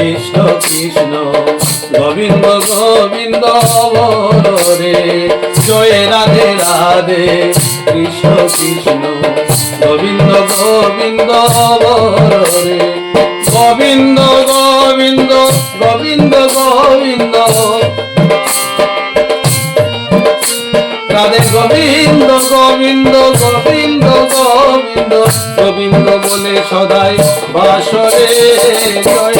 কৃষ্ণ গোবিন্দ গোবিন্দ বরে জয় রাধে রাধে, কৃষ্ণ কৃষ্ণ, গোবিন্দ গোবিন্দ বরে গোবিন্দ গোবিন্দ গোবিন্দ গোবিন্দ। রাধে গোবিন্দ গোবিন্দ গোবিন্দ গোবিন্দ। গোবিন্দ বলে সদাই বাসরে। জয়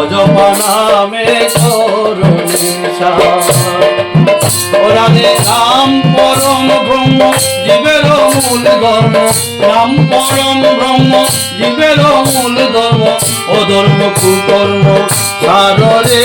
অজপা নামে করো ওরাদে রাম পরম ব্রহ্ম, জীবের মূল ধর্ম। রাম পরম ব্রহ্ম, জীবের মূল ধর্ম। ও ধর্ম কুকর্ম সাররে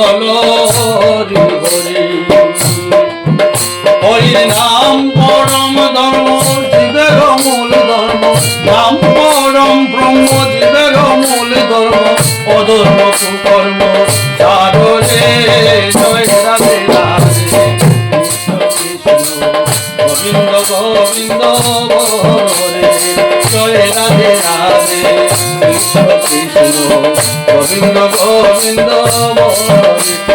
বলো হরি হরির নাম পরম ধর্ম জীবের মূল ধর্ম নাম পরম ব্রহ্ম জীবের মূল ধর্ম অধর্ম কুকর্ম চাররে জয় রাধে গোবিন্দ গোবিন্দ জয় রাধে রাধে কৃষ্ণ কৃষ্ণ গোবিন্দ গোবিন্দ বরে রাধা